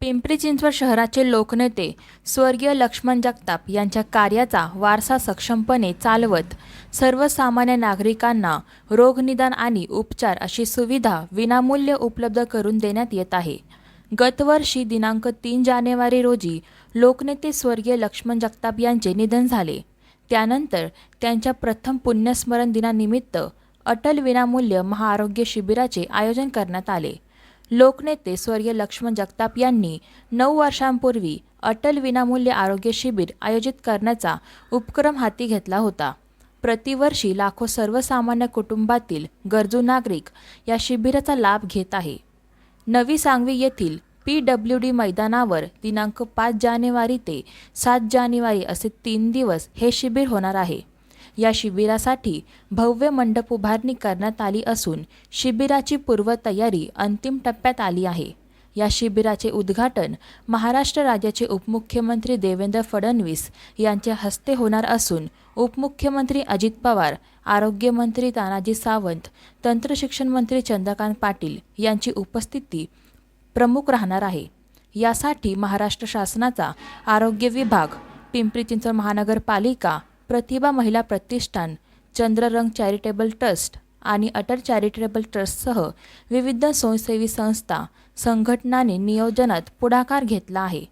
पिंपरी चिंचवड शहराचे लोकनेते स्वर्गीय लक्ष्मण जगताप यांच्या कार्याचा वारसा सक्षमपणे चालवत सर्वसामान्य नागरिकांना रोगनिदान आणि उपचार अशी सुविधा विनामूल्य उपलब्ध करून देण्यात येत आहे. गतवर्षी दिनांक तीन जानेवारी रोजी लोकनेते स्वर्गीय लक्ष्मण जगताप यांचे निधन झाले. त्यानंतर त्यांच्या प्रथम पुण्यस्मरण दिनानिमित्त अटल विनामूल्य महाआरोग्य शिबिराचे आयोजन करण्यात आले. लोकनेते स्वर्गीय लक्ष्मण जगताप यांनी नऊ वर्षांपूर्वी अटल विनामूल्य आरोग्य शिबिर आयोजित करण्याचा उपक्रम हाती घेतला होता. प्रतिवर्षी लाखो सर्वसामान्य कुटुंबातील गरजू नागरिक या शिबिराचा लाभ घेत आहे. नवी सांगवी येथील पी डब्ल्यू डी मैदानावर दिनांक पाच जानेवारी ते सात जानेवारी असे तीन दिवस हे शिबिर होणार आहे. या शिबिरासाठी भव्य मंडप उभारणी करण्यात आली असून शिबिराची पूर्वतयारी अंतिम टप्प्यात आली आहे. या शिबिराचे उद्घाटन महाराष्ट्र राज्याचे उपमुख्यमंत्री देवेंद्र फडणवीस यांच्या हस्ते होणार असून उपमुख्यमंत्री अजित पवार आरोग्यमंत्री तानाजी सावंत तंत्रशिक्षण मंत्री चंद्रकांत पाटील यांची उपस्थिती प्रमुख राहणार आहे. यासाठी महाराष्ट्र शासनाचा आरोग्य विभाग पिंपरी चिंचवड महानगरपालिका प्रतिभा महिला प्रतिष्ठान चंद्ररंग चॅरिटेबल ट्रस्ट आणि अटल चॅरिटेबल ट्रस्टसह विविध स्वयंसेवी संस्था संघटनांनी नियोजनात पुढाकार घेतला आहे.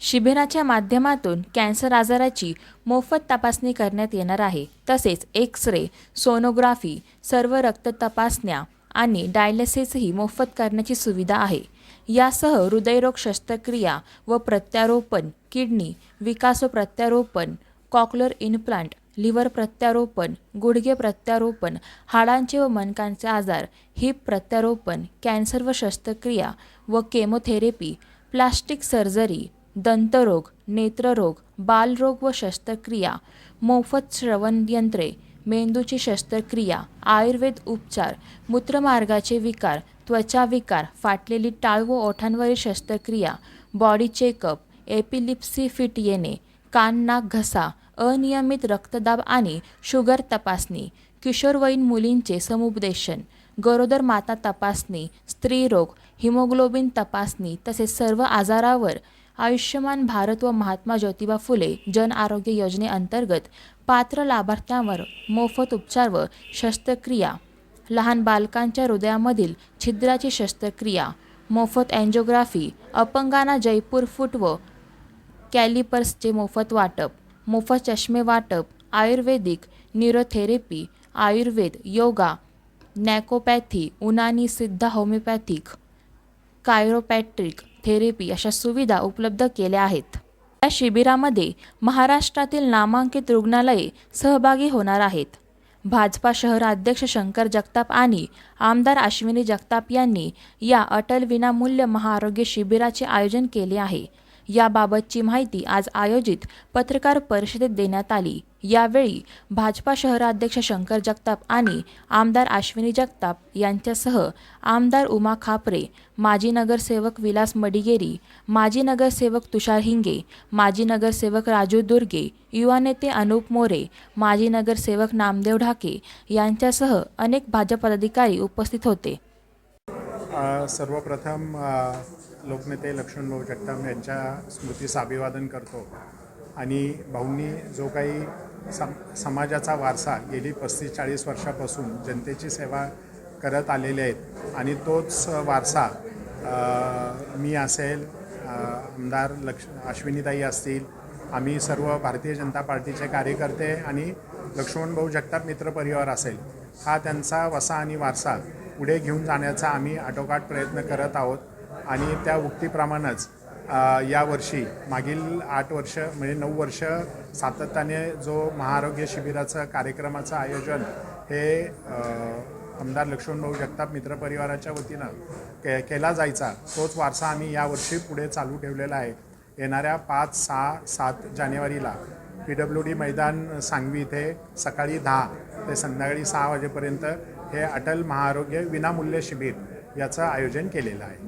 शिबिराच्या माध्यमातून कॅन्सर आजाराची मोफत तपासणी करण्यात येणार आहे. तसेच एक्स रे सोनोग्राफी सर्व रक्त तपासण्या आणि डायलिसिसही मोफत करण्याची सुविधा आहे. यासह हृदयरोग शस्त्रक्रिया व प्रत्यारोपण किडनी विकास व प्रत्यारोपण कॉकलर इन्प्लांट लिव्हर प्रत्यारोपण गुडघे प्रत्यारोपण हाडांचे व मनकांचे आजार हिप प्रत्यारोपण कॅन्सर व शस्त्रक्रिया व केमोथेरपी प्लास्टिक सर्जरी दंतरोग नेत्ररोग बालरोग व शस्त्रक्रिया मोफत श्रवणयंत्रे मेंदूची शस्त्रक्रिया आयुर्वेद उपचार मूत्रमार्गाचे विकार त्वचा विकार फाटलेली टाळ व ओठांवरील शस्त्रक्रिया बॉडी चेकअप एपिलिप्सी फिट येणे कान नाक घसा अनियमित रक्तदाब आणि शुगर तपासणी किशोरवयीन मुलींचे समुपदेशन गरोदर माता तपासणी स्त्रीरोग हिमोग्लोबिन तपासणी तसेच सर्व आजारावर आयुष्यमान भारत व महात्मा ज्योतिबा फुले जन आरोग्य योजनेअंतर्गत पात्र लाभार्थ्यांवर मोफत उपचार व शस्त्रक्रिया लहान बालकांच्या हृदयामधील छिद्राची शस्त्रक्रिया मोफत अँजिओग्राफी अपंगांना जयपूर फूट व कॅलिपर्सचे मोफत वाटप मोफत चष्मे वाटप Ayurvedic neurotherapy Ayurveda yoga naturopathy Unani Siddha homeopathic कायरोपॅट्रिक therapy अशा सुविधा उपलब्ध केल्या आहेत. या शिबिरामध्ये महाराष्ट्रातील नामांकित रुग्णालये सहभागी होणार आहेत. भाजपा शहराध्यक्ष शंकर जगताप आणि आमदार अश्विनी जगताप यांनी या अटल विनामूल्य महाआरोग्य शिबिराचे आयोजन केले आहे. याबाबतची माहिती आज आयोजित पत्रकार परिषदेत देण्यात आली. यावेळी भाजपा शहराध्यक्ष शंकर जगताप आणि आमदार अश्विनी जगताप यांच्यासह आमदार उमा खापरे माजी नगरसेवक विलास मडिगेरी माजी नगरसेवक तुषार हिंगे माजी नगरसेवक राजू दुर्गे युवा नेते अनुप मोरे माजी नगरसेवक नामदेव ढाके यांच्यासह अनेक भाजप पदाधिकारी उपस्थित होते. सर्वप्रथम लोकनेते लक्ष्मणभाऊ जगताप यांच्या स्मृतीस अभिवादन करतो. आणि भाऊंनी जो काही सम समाजाचा वारसा गेली पस्तीस चाळीस वर्षापासून जनतेची सेवा करत आलेले आहेत आणि तोच वारसा मी असेल आमदार लक्ष अश्विनीताई असतील आम्ही सर्व भारतीय जनता पार्टीचे कार्यकर्ते आणि लक्ष्मणभाऊ जगताप मित्रपरिवार असेल हा त्यांचा वसा आणि वारसा पुढे घेऊन जाण्याचा आम्ही आटोकाट प्रयत्न करत आहोत. आणि त्या उक्तीप्रमाणेच यावर्षी मागील आठ वर्ष म्हणजे नऊ वर्ष सातत्याने जो महाआरोग्य शिबिराचं कार्यक्रमाचं आयोजन हे आमदार लक्ष्मणभाऊ जगताप मित्रपरिवाराच्या वतीनं के केला जायचा तोच वारसा आम्ही यावर्षी पुढे चालू ठेवलेला आहे. येणाऱ्या पाच सहा सात जानेवारीला पी डब्ल्यू डी मैदान सांगवी इथे सकाळी दहा ते संध्याकाळी सहा वाजेपर्यंत हे अटल महाआरोग्य विनामूल्य शिबिर याचं आयोजन केलेलं आहे.